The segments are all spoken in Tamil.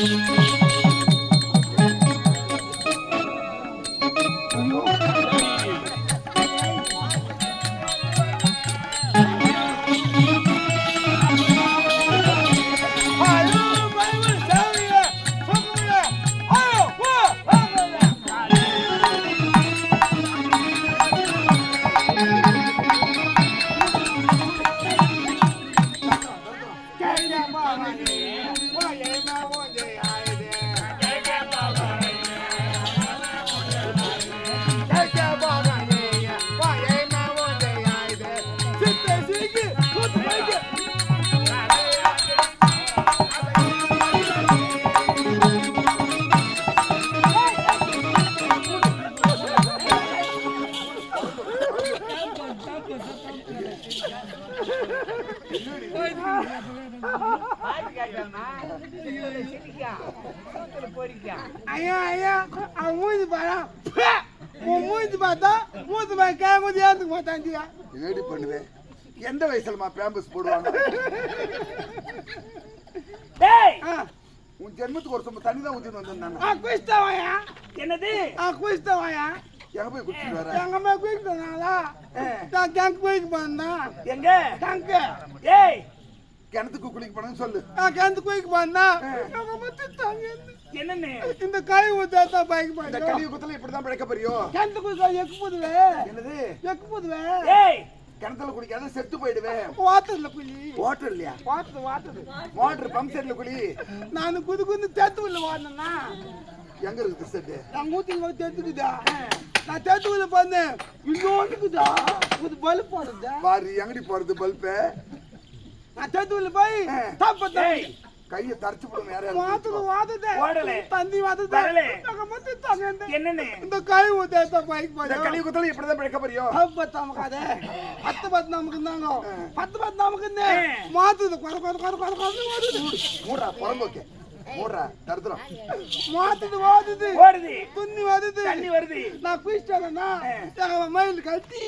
Yeah, ஐயா ஐயா அவன் மூஞ்சி பாரா. உன் மூஞ்சி பார்த்தா மூஞ்சி பாய் கேமதி ஏந்துக்க மாட்டாண்டியா ஏடி பண்ணுவேன் எந்த வயசுலமா பேம்பஸ் போடுவாங்க? டேய்! உன் ஜென்மத்துக்கு ஒரு சொம்ப தண்ணி தான் ஊத்திட்டு வந்தேன் ஆ குயிஸ்தா வாயா? என்னது? ஆ குயிஸ்தா வாயா? எங்க போய் குடிச்சிட்டு வர? எங்க அம்மா குயிஸ்தாங்களா நான் கேங்க் குயிக் பண்ணேன் எங்க? கேங்க்கு ஏய் கிணத்துக்கு குளிக்க போனேன்னு சொல்லு. நான் கேங்க் குயிக் பண்ணேன் எங்க அம்மா திட்டாங்க. என்னன்னு? இந்த காய் ஊத்தாத்தா பைக் இந்த பண்ணேன் கலிய குத்துல இப்படிதான் பிழைக்க போறியோ? கேந்த் குயிக் எக்கு போதுவே? என்னது? எக்கு போதுவே? ஏய் கிணத்துல குளிக்காத செத்து போயிடுவேன். வாத்ததுல குழி வாட்டர் இல்லையா? வாத்தது வாத்தது வாட்டர் பம்ப் செட்ல குளி. நான் குது குது தேத்து உள்ள வாடினா எங்க இருக்குது செட்டு? நான் ஊத்தி தேத்துக்குதா? நான் தேத்து உள்ள பண்ணேன் இன்னொன்னுக்குதா இது பல்ப் போடுதா பாரு எங்கடி போறது பல்பு? நான் தேத்து உள்ள போய் தப்ப ஏய் கையை தரைச்சு போடும் வேற வாத்தது வாத்தது ஓடல. தந்தி வாத்தது வரல. நாங்க மத்தி தாங்க என்னன்னு? இந்த காய் ஊத்தாத்தா பைக் இந்த பண்ணேன் கலிய குத்துல இப்படிதான் பிழைக்க போறியோ? பத்து நமக்காதே பத்து பத்து நமக்கு இருந்தாங்க பத்து பத்து நமக்கு இருந்தே ஆ. மாத்துது குறை குறை குறை குறை குறை மாத்துது. மூடுறா புறம்போக்கு. மூடுறா தருத்துறோம் மாத்துது வாத்துது ஓடுது. துண்ணி வருது. தண்ணி வருது. நான் குளிச்சிட்டேன்னா எங்க மயில் கட்டி.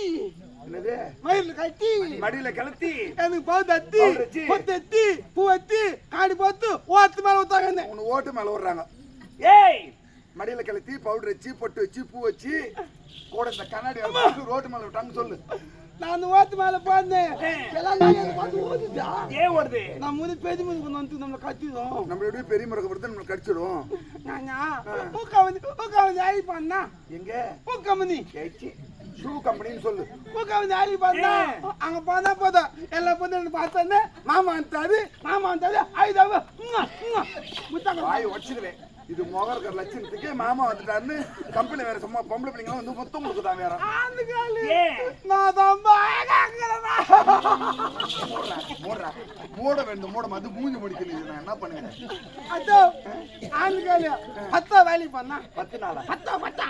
என்னது? மயில் கட்டி. மடியில கலத்தி எனக்கு பாவு தத்தி Powder வச்சு. பொத்து எத்தி பூ எத்தி காடி போத்து ஓத்து மேல ஊத்தாங்க உன்னை ஓட்டு மேல விடுறாங்க ஏய்! மடியில கலத்தி பவுடர் வச்சு பொட்டு வச்சு பூ வச்சு. கூட இந்த கண்ணாடி ரோட்டு மேல விட்டாங்க சொல்லு. நான் ஓத்து மேல போனேன். எல்லாம் நான் எனக்கு பார்த்து ஓடுதா ஏன் ஓடுது? நான் முதி பெரிய முதுகு கொண்டு வந்து நம்மளை கட்டிடும். நம்ம எப்படியும் பெரிய முறை கொடுத்து நம்மளை கடிச்சிடும். ஞாஞா ஊக்காவதி ஊக்காவதி ஆயி பண்ணா? எங்க? ஊக்கமணி ஏச்சி ஷூ கம்பெனின்னு சொல்லு. ஊக்காவதி ஆயி பண்ணா அங்க போனா போதும். எல்லா பொண்ணு பார்த்தோன்னே மாமா வந்தாரு மாமா வந்தாரு ஐதாவு முத்தாங்க வாய் உடச்சிடுவேன் இது முகம் இருக்கிற லட்சணத்துக்கு மாமா வந்துட்டாருன்னு கம்பெனி வேற சும்மா பொம்பளை பிள்ளைங்க வந்து முத்தம் கொடுக்குதான் வேற. நான் தான் மூட வேண்டும் மூட மது மூஞ்சி முடிக்கணும். நான் என்ன பண்ணுங்க அதோ ஆந்து காலு. பத்தா வேலைக்கு பண்ணா பத்து நாளா? பத்தா பத்தா.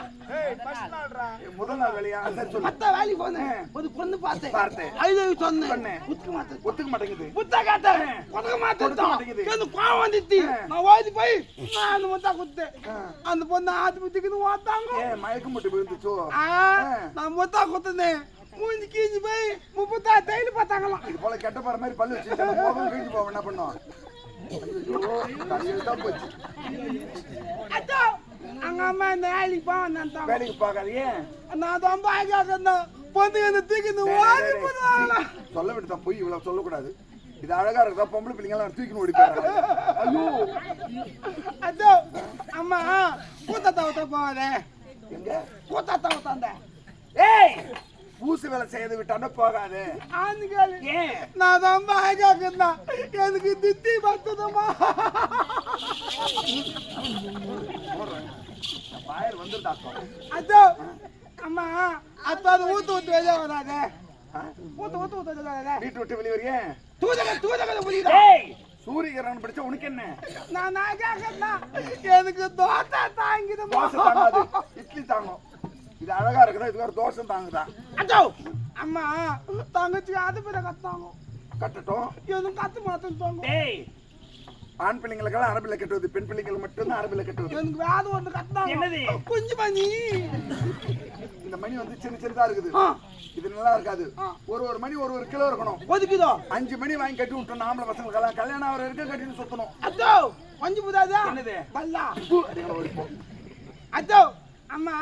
முதல் நாள் வேலையா? சொல்லு. பத்தா வேலைக்கு போனேன். ஒரு பொண்ணு பார்த்தேன். பார்த்தேன். ஐதாவு சொன்னேன். முத்துக்க மாட்டேன் ஒத்துக்க மாட்டேங்குது. முத்தா கேட்டேன் கொடுக்க மாட்டேன் மாட்டேங்குது. கோவம் வந்துச்சு. நான் ஓடி போய் நான் அந்த குத்தேன் அந்த பொண்ணு ஆத்து முத்திக்குன்னு ஓத்தாங்க ஏன் மயக்கம் மட்டும் விழுந்துச்சோ? நான் முத்தா குத்துனேன். மூஞ்சி கீஞ்சி போய் முப்பத்தா தையல் பார்த்தாங்களாம். இது போல கெட்ட போற மாதிரி பல்லு வச்சு முகம் கிழிஞ்சு போவோம். என்ன பண்ணோம்? அச்சோ அங்க அம்மா இந்த வேலைக்கு போவான் வேலைக்கு பார்க்காதீங்க நான் ரொம்ப ஆகாக்கணும் பொண்ணுங்க இந்த தூக்கின்னு ஓடி போடுவாங்களா சொல்ல விட்டுதான் போய் இவ்வளவு சொல்லக்கூடாது. இது அழகா இருக்கா பொம்பளை பிள்ளைங்க எல்லாம் தூக்கின்னு ஓடி போயிடுறாங்க. ஐயோ. அச்சோ அம்மா கூத்தாத்த ஊத்த போவாதே எங்க? கூத்தாத்த ஊத்தாந்த ஏய்! பூசு வேலை செய்யறது விட்டானே போகாது. ஆந்துக்காலு ஏன்? நான் ரொம்ப ஆகாக்கன்னா எனக்கு தித்தி பத்துதம்மா பாயர் வந்துருதா அச்சோ அம்மா அத்தாது ஊத்து ஊத்து வெளியே வராதே. ஊத்து ஊத்து ஊத்து வெளியே வீட்டு விட்டு வெளியே வரையே? தூதக தூதக புரியுதா? ஏய் சூரியகிரகணம் படிச்சா உனக்கு என்ன? நான் ஆகாக்கன்னா எனக்கு தோட்டா தாங்கிடுமா? தோசை தாங்காது. இட்லி தாங்கும். இது அழகா இருக்குதா? இது ஒரு தோசை தாங்குதா? அச்சோ! அம்மா தங்கச்சி அது பேர கத்தாங்க கட்டட்டும். எதுவும் கத்து மாத்தம் தோங்க டேய் ஆண் பிள்ளைங்களுக்கெல்லாம் அரபில கட்டுவது பெண் பிள்ளைகள் மட்டும்தான் அரபில கட்டுவது. எனக்கு வேத ஒன்று கட்டினாங்க. என்னது? குஞ்சு மணி இந்த மணி வந்து சின்ன சின்னதா இருக்குது. இது நல்லா இருக்காது. ஒரு ஒரு மணி ஒரு ஒரு கிலோ இருக்கணும். ஒதுக்குதோ? அஞ்சு மணி வாங்கி கட்டி விட்டோம் ஆம்பளை பசங்களுக்கெல்லாம். கல்யாணம் ஆகிற வரைக்கும் கட்டின்னு சுத்தணும். அச்சோ கொஞ்சம் புதாதா? என்னது? பல்லா. அச்சோ அம்மா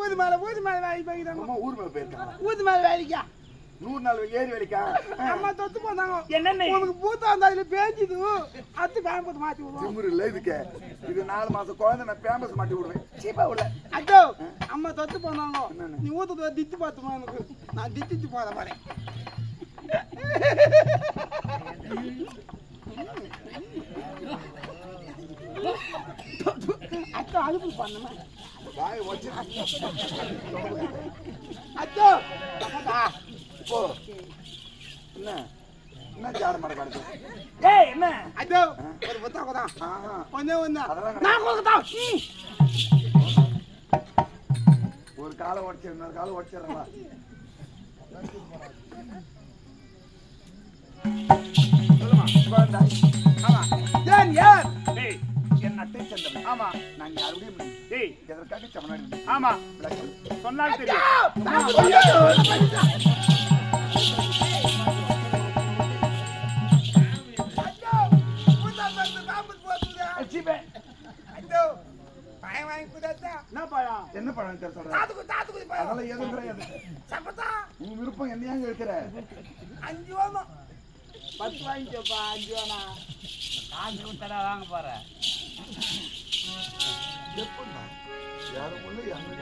ஊது மேல ஊது மேல வேலைக்கு போய்க்கிறாங்க அம்மா ஊர் மேல போயிருக்காங்க. ஊது மேல வேலைக்கா நூறு நாள் ஏறி வேலைக்கா? அம்மா தொத்து போனாங்க. என்னன்னு? உனக்கு பூத்தா இருந்தா இதுல பேஞ்சுது. அத்து பேம்பத்து மாத்தி விடுவோம். திமுரு இல்ல இதுக்கு. இது நாலு மாசம் குழந்தை நான் பேம்பஸ் மாட்டி விடுவேன். சீப்பா உள்ள அச்சோ அம்மா தொத்து போனாங்க? நீ ஊத்து திட்டு பார்த்துமா எனக்கு. நான் திட்டு போற மாதிரி அச்சோ அழுப்பு பண்ணுமா? வாய் வச்சு. அச்சோ இப்போ என்ன? என்ன ஜாட மாட காடுது ஏய் என்ன? அச்சோ ஒரு ஆஹா ஒன்னே ஒண்ணு அதெல்லாம் நான் கொடுக்கத்தான் ஒரு காலை உடச்சு இன்னொரு காலை உடச்சிடுறா ஆமா. ஏன் யார் டேய் என் அட்டை சென்றவன் ஆமா. நான் யாருடையும் டேய். எதற்காக சமநாடு ஆமா. சொன்னால் தெரியும் தாத்துக்கு தாத்துக்கு அதெல்லாம் எதுவும் கிடையாது சப்பத்தா உன் விருப்பம் என்னையாங்க இருக்கிற அஞ்சு வேணும் பத்து வாங்கிச்சோப்பா அஞ்சு வேணா காசு கொடுத்தடா வாங்க போறேன் எப்படின்னா யாரும் உள்ள யாரும்